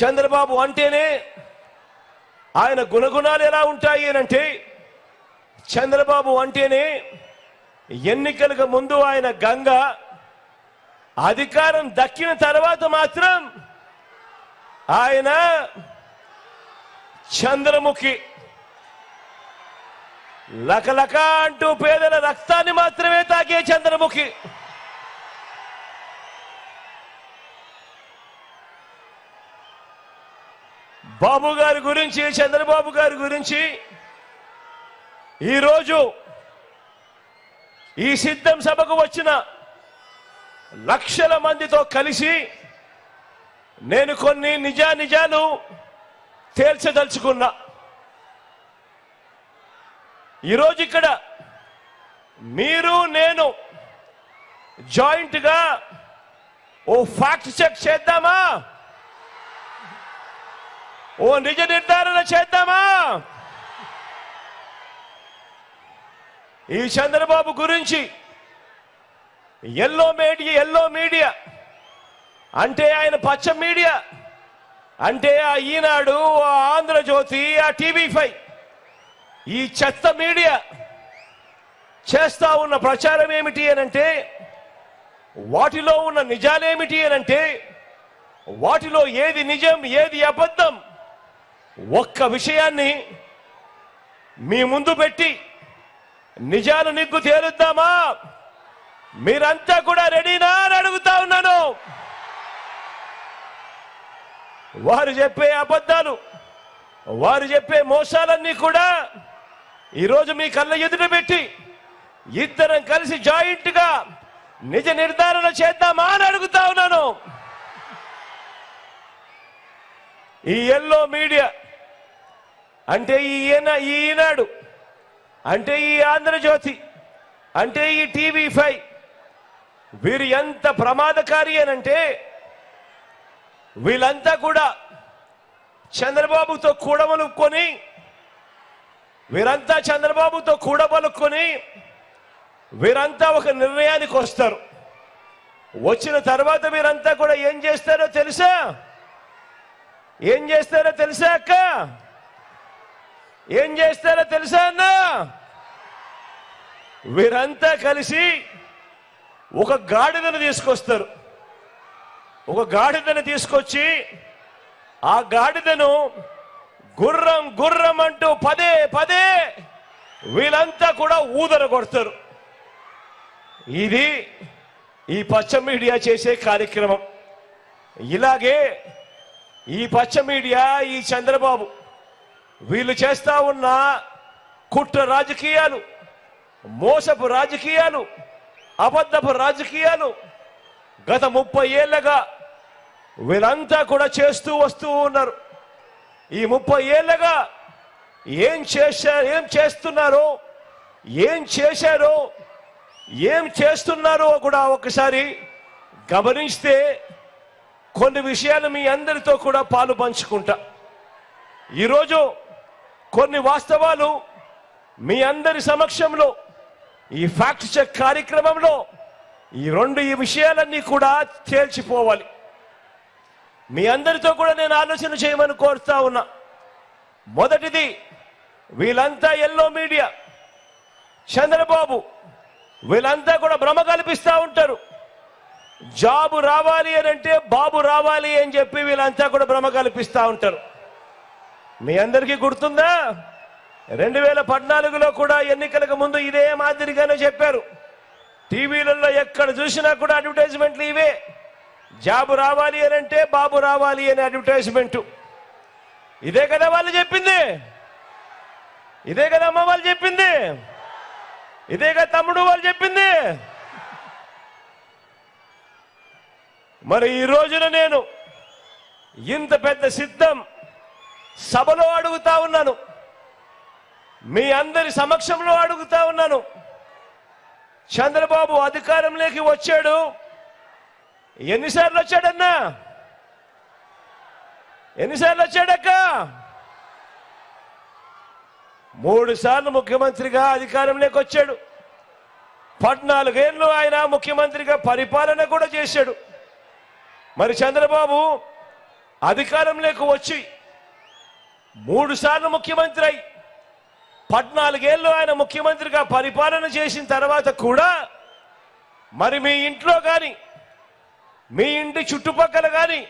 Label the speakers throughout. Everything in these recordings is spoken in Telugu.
Speaker 1: చంద్రబాబు అంటేనే ఆయన గుణగుణాలు ఎలా ఉంటాయి అని అంటే చంద్రబాబు అంటేనే ఎన్నికలకు ముందు ఆయన గంగ అధికారం దక్కిన తర్వాత మాత్రం ఆయన చంద్రముఖి. లకలక అంటూ పేదల రక్తాన్ని మాత్రమే తాగే చంద్రముఖి. బాబు గారి గురించి చంద్రబాబు గారి గురించి ఈరోజు ఈ సిద్ధం సభకు వచ్చిన లక్షల మందితో కలిసి నేను కొన్ని నిజా నిజాలు తేల్చదలుచుకున్నా. ఈరోజు ఇక్కడ మీరు నేను జాయింట్గా ఓ ఫ్యాక్ట్ చెక్ చేద్దామా? ఓ నిజ నిర్ధారణ చేద్దామా? ఈ చంద్రబాబు గురించి ఎల్లో మీడియా ఎల్లో మీడియా అంటే ఆయన పచ్చ మీడియా అంటే ఆ ఈనాడు ఆ ఆంధ్రజ్యోతి ఆ టీవీ ఫైవ్ ఈ చెత్త మీడియా చేస్తా ఉన్న ప్రచారం ఏమిటి అనంటే వాటిలో ఉన్న నిజాలేమిటి అనంటే వాటిలో ఏది నిజం ఏది అబద్ధం ఒక్క విషయాన్ని మీ ముందు పెట్టి నిజాలు నిగ్గు తేలుద్దామా? మీరంతా కూడా రెడీనా అని అడుగుతా ఉన్నాను. వారు చెప్పే అబద్ధాలు వారు చెప్పే మోసాలన్నీ కూడా ఈరోజు మీ కళ్ళ ఎదుట పెట్టి ఇద్దరం కలిసి జాయింట్గా నిజ నిర్ధారణ చేద్దామా అని అడుగుతా ఉన్నాను. ఈ ఎల్లో మీడియా అంటే ఈయన ఈనాడు అంటే ఈ ఆంధ్రజ్యోతి అంటే ఈ టీవీ ఫైవ్ వీరు ఎంత ప్రమాదకారి అనంటే వీళ్ళంతా కూడా చంద్రబాబుతో కూడబలుక్కొని వీరంతా చంద్రబాబుతో కూడబలుక్కొని వీరంతా ఒక నిర్ణయానికి వస్తారు. వచ్చిన తర్వాత వీరంతా కూడా ఏం చేస్తారో తెలుసా? ఏం చేస్తారో తెలుసా అక్క? ఏం చేస్తారో తెలుసా అన్న? వీరంతా కలిసి ఒక గాడిదను తీసుకొస్తారు. ఒక గాడిదను తీసుకొచ్చి ఆ గాడిదను గుర్రం గుర్రం అంటూ పదే పదే వీళ్ళంతా కూడా ఊదర కొడతారు. ఇది ఈ పచ్చ మీడియా చేసే కార్యక్రమం. ఇలాగే ఈ పచ్చ మీడియా ఈ చంద్రబాబు వీళ్ళు చేస్తా ఉన్న కుట్ర రాజకీయాలు మోసపు రాజకీయాలు అబద్ధపు రాజకీయాలు గత ముప్పై ఏళ్ళగా వీళ్ళంతా కూడా చేస్తూ వస్తూ ఉన్నారు. ఈ ముప్పై ఏళ్ళగా ఏం చేశారు ఏం చేస్తున్నారో ఏం చేశారో ఏం చేస్తున్నారో కూడా ఒకసారి గమనిస్తే కొన్ని విషయాలు మీ అందరితో కూడా పాలు పంచుకుంటా. ఈరోజు కొన్ని వాస్తవాలు మీ అందరి సమక్షంలో ఈ ఫ్యాక్ట్ చెక్ కార్యక్రమంలో ఈ రెండు ఈ విషయాలన్నీ కూడా తేల్చిపోవాలి. మీ అందరితో కూడా నేను ఆలోచన చేయమని కోరుతా ఉన్నా. మొదటిది వీళ్ళంతా ఎల్లో మీడియా చంద్రబాబు వీళ్ళంతా కూడా భ్రమ కల్పిస్తూ ఉంటారు. జాబు రావాలి అని అంటే బాబు రావాలి అని చెప్పి వీళ్ళంతా కూడా భ్రమ కల్పిస్తూ ఉంటారు. మీ అందరికీ గుర్తుందా? రెండు వేల పద్నాలుగులో కూడా ఎన్నికలకు ముందు ఇదే మాదిరిగానే చెప్పారు. టీవీలలో ఎక్కడ చూసినా కూడా అడ్వర్టైజ్మెంట్లు ఇవే. జాబు రావాలి అని అంటే బాబు రావాలి అని అడ్వర్టైజ్మెంట్. ఇదే కదా వాళ్ళు చెప్పింది? ఇదే కదా అమ్మ వాళ్ళు చెప్పింది? ఇదే కదా తమ్ముడు వాళ్ళు చెప్పింది? మరి ఈ రోజున నేను ఇంత పెద్ద సిద్ధం సభలో అడుగుతా ఉన్నాను. మీ అందరి సమక్షంలో అడుగుతా ఉన్నాను. చంద్రబాబు అధికారంలోకి వచ్చాడు. ఎన్నిసార్లు వచ్చాడన్నా? ఎన్నిసార్లు వచ్చాడక్క? మూడు సార్లు ముఖ్యమంత్రిగా అధికారంలోకి వచ్చాడు. పద్నాలుగేళ్ళు ఆయన ముఖ్యమంత్రిగా పరిపాలన కూడా చేశాడు. మరి చంద్రబాబు అధికారంలోకి వచ్చి మూడు సార్లు ముఖ్యమంత్రి. అయి పద్నాలుగేళ్ళు ఆయన ముఖ్యమంత్రిగా పరిపాలన చేసిన తర్వాత కూడా మరి మీ ఇంట్లో కానీ మీ ఇంటి చుట్టుపక్కల కానీ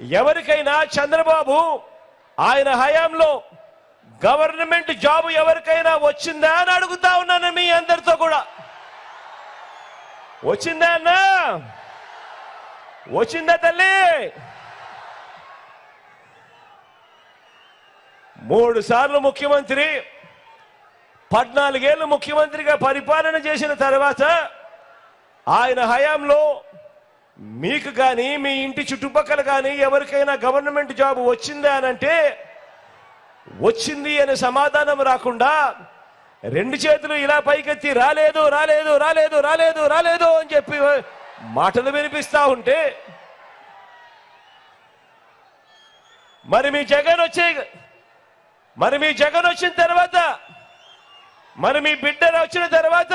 Speaker 1: ఎవరికైనా చంద్రబాబు ఆయన హయాంలో గవర్నమెంట్ జాబ్ ఎవరికైనా వచ్చిందా అని అడుగుతా ఉన్నాను మీ అందరితో కూడా. వచ్చిందా అన్నా? వచ్చిందా తల్లి? మూడు సార్లు ముఖ్యమంత్రి పద్నాలుగేళ్ళు ముఖ్యమంత్రిగా పరిపాలన చేసిన తర్వాత ఆయన హయాంలో మీకు కానీ మీ ఇంటి చుట్టుపక్కల కానీ ఎవరికైనా గవర్నమెంట్ జాబ్ వచ్చిందా అని అంటే వచ్చింది అనే సమాధానం రాకుండా రెండు చేతులు ఇలా పైకెత్తి రాలేదు రాలేదు రాలేదు రాలేదు రాలేదు అని చెప్పి మాటలు వినిపిస్తా ఉంటే మరి మీ జగన్ వచ్చే మరి మీ జగన్ వచ్చిన తర్వాత మరి మీ బిడ్డ వచ్చిన తర్వాత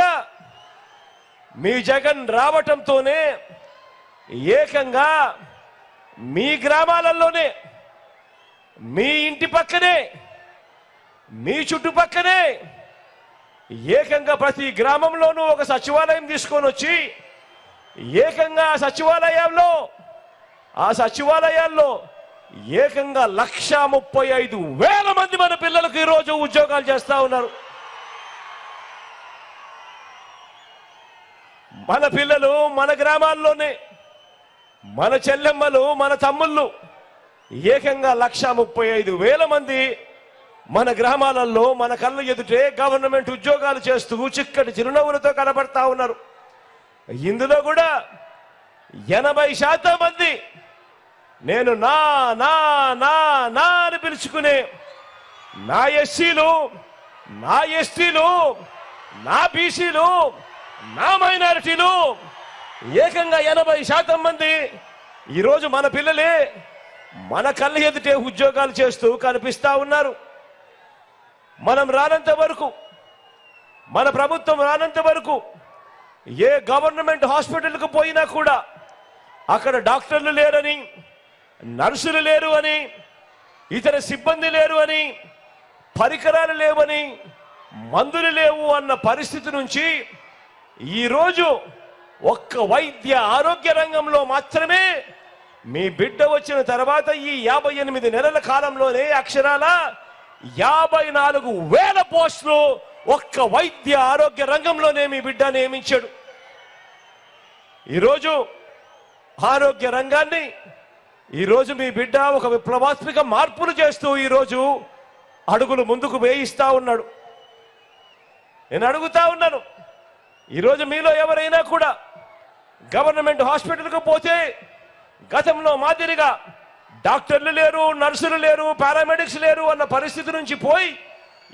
Speaker 1: మీ జగన్ రావటంతోనే ఏకంగా మీ గ్రామాలలోనే మీ ఇంటి పక్కనే మీ చుట్టుపక్కనే ఏకంగా ప్రతి గ్రామంలోనూ ఒక సచివాలయం తీసుకొని వచ్చి ఏకంగా ఆ సచివాలయాల్లో ఆ సచివాలయాల్లో ఏకంగా లక్ష ముప్పై ఐదు వేల మంది మన పిల్లలకు ఈరోజు ఉద్యోగాలు చేస్తూ ఉన్నారు. మన పిల్లలు మన గ్రామాల్లోనే మన చెల్లెమ్మలు మన తమ్ముళ్ళు ఏకంగా లక్ష ముప్పై ఐదు వేల మంది మన గ్రామాలలో మన కళ్ళ ఎదుటే గవర్నమెంట్ ఉద్యోగాలు చేస్తూ చిక్కటి చిరునవ్వులతో కనబడతా ఉన్నారు. ఇందులో కూడా ఎనభై శాతం మంది నేను నా నా నా నా అని పిలుచుకునే నా ఎస్సీలు నా ఎస్టీలు నా బీసీలు నా మైనారిటీలు ఏకంగా ఎనభై శాతం మంది ఈరోజు మన పిల్లలే మన కళ్ళ ఎదుటే ఉద్యోగాలు చేస్తూ కనిపిస్తూ ఉన్నారు. మనం రానంత వరకు మన ప్రభుత్వం రానంత వరకు ఏ గవర్నమెంట్ హాస్పిటల్కు పోయినా కూడా అక్కడ డాక్టర్లు లేరని నర్సులు లేరు అని ఇతర సిబ్బంది లేరు అని పరికరాలు లేవని మందులు లేవు అన్న పరిస్థితి నుంచి ఈరోజు ఒక్క వైద్య ఆరోగ్య రంగంలో మాత్రమే మీ బిడ్డ వచ్చిన తర్వాత ఈ యాభై ఎనిమిది నెలల కాలంలోనే అక్షరాల యాభై నాలుగు వేల పోస్టులు ఒక్క వైద్య ఆరోగ్య రంగంలోనే మీ బిడ్డ నియమించాడు. ఈరోజు ఆరోగ్య రంగాన్ని ఈరోజు మీ బిడ్డ ఒక విప్లవాత్మక మార్పులు చేస్తూ ఈరోజు అడుగులు ముందుకు వేయిస్తా ఉన్నాడు. నేను అడుగుతా ఉన్నాను. ఈరోజు మీలో ఎవరైనా కూడా గవర్నమెంట్ హాస్పిటల్కు పోతే గతంలో మాదిరిగా డాక్టర్లు లేరు నర్సులు లేరు పారామెడిక్స్ లేరు అన్న పరిస్థితి నుంచి పోయి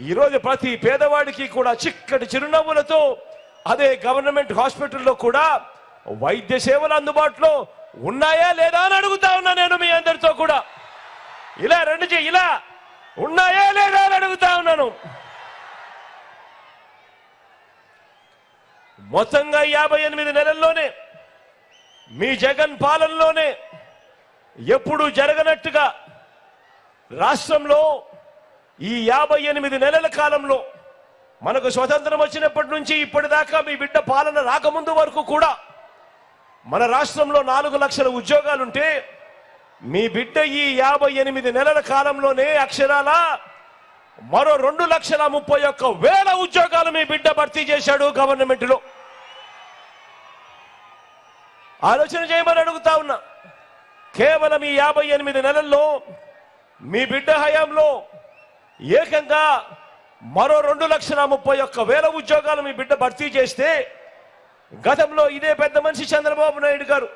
Speaker 1: ఈరోజు ప్రతి పేదవాడికి కూడా చిక్కటి చిరునవ్వులతో అదే గవర్నమెంట్ హాస్పిటల్లో కూడా వైద్య సేవలు అందుబాటులో ఉన్నాయా లేదా అని అడుగుతా ఉన్నా నేను మీ అందరితో కూడా. ఇలా రెండు చెయ్యి ఇలా ఉన్నాయా లేదా అని అడుగుతా ఉన్నాను. మొత్తంగా యాభై ఎనిమిది నెలల్లోనే మీ జగన్ పాలనలోనే ఎప్పుడు జరగనట్టుగా రాష్ట్రంలో ఈ యాభై ఎనిమిది నెలల కాలంలో మనకు స్వతంత్రం వచ్చినప్పటి నుంచి ఇప్పటిదాకా మీ బిడ్డ పాలన రాకముందు వరకు కూడా మన రాష్ట్రంలో నాలుగు లక్షల ఉద్యోగాలుంటే మీ బిడ్డ ఈ యాభై ఎనిమిది నెలల కాలంలోనే అక్షరాల మరో రెండు లక్షల ముప్పై ఒక్క వేల ఉద్యోగాలు మీ బిడ్డ భర్తీ చేశాడు గవర్నమెంట్లో. ఆలోచన చేయమని అడుగుతా ఉన్నా. కేవలం ఈ యాభై ఎనిమిది నెలల్లో మీ బిడ్డ హయాంలో ఏకంగా మరో రెండు లక్షల ముప్పై ఒక్క వేల ఉద్యోగాలు మీ బిడ్డ భర్తీ చేస్తే గతంలో ఇదే పెద్ద మనిషి చంద్రబాబు నాయుడు గారు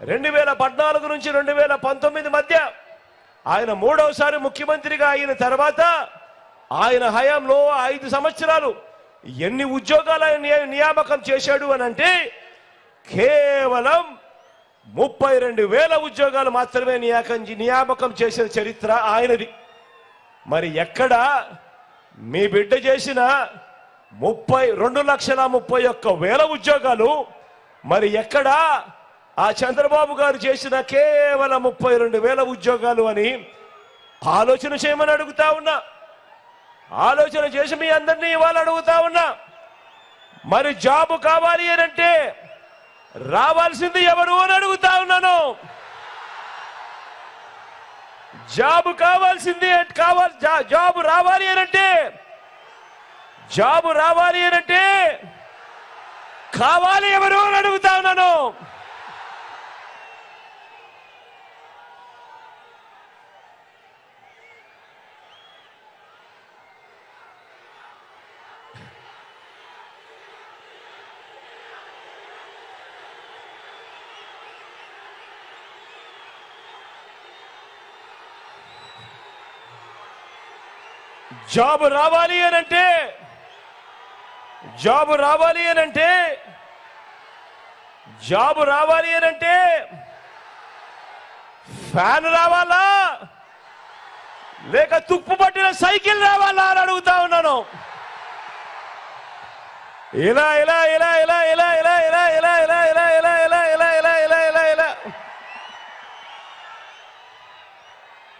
Speaker 1: రెండు వేల పద్నాలుగు నుంచి రెండు వేల పంతొమ్మిది మధ్య ఆయన మూడవసారి ముఖ్యమంత్రిగా అయిన తర్వాత ఆయన హయాంలో ఐదు సంవత్సరాలు ఎన్ని ఉద్యోగాలు ఆయన నియామకం చేశాడు అని అంటే కేవలం ముప్పై రెండు వేల ఉద్యోగాలు మాత్రమే నియాకం నియామకం చేసిన చరిత్ర ఆయనది. మరి ఎక్కడ మీ బిడ్డ చేసిన ముప్పై రెండు లక్షల ముప్పై ఒక్క వేల ఉద్యోగాలు. మరి ఎక్కడ? ఆ చంద్రబాబు గారు చేసిన కేవలం ముప్పై రెండు వేల ఉద్యోగాలు అని ఆలోచన చేయమని అడుగుతా ఉన్నా. ఆలోచన చేసి మీ అందరినీ ఇవాళ అడుగుతా ఉన్నా. మరి జాబు కావాలి అంటే రావాల్సింది ఎవరు అని అడుగుతా ఉన్నాను. జాబు కావాల్సింది అంటే- కావాలి జా- జాబు రావాలి అంటే జాబు రావాలి అని అంటే కావాలి ఎవరు? అని అడుగుతా ఉన్నాను. జాబ్ రావాలి అని అంటే జాబు రావాలి అని అంటే జాబు రావాలి అని అంటే ఫ్యాన్ రావాలా లేక తుప్పు పట్టిన సైకిల్ రావాలా అని అడుగుతా ఉన్నాను ఇలా ఇలా ఇలా ఇలా ఇలా ఇలా ఇలా ఇలా ఇలా ఇలా ఇలా ఇలా ఇలా ఇలా ఇలా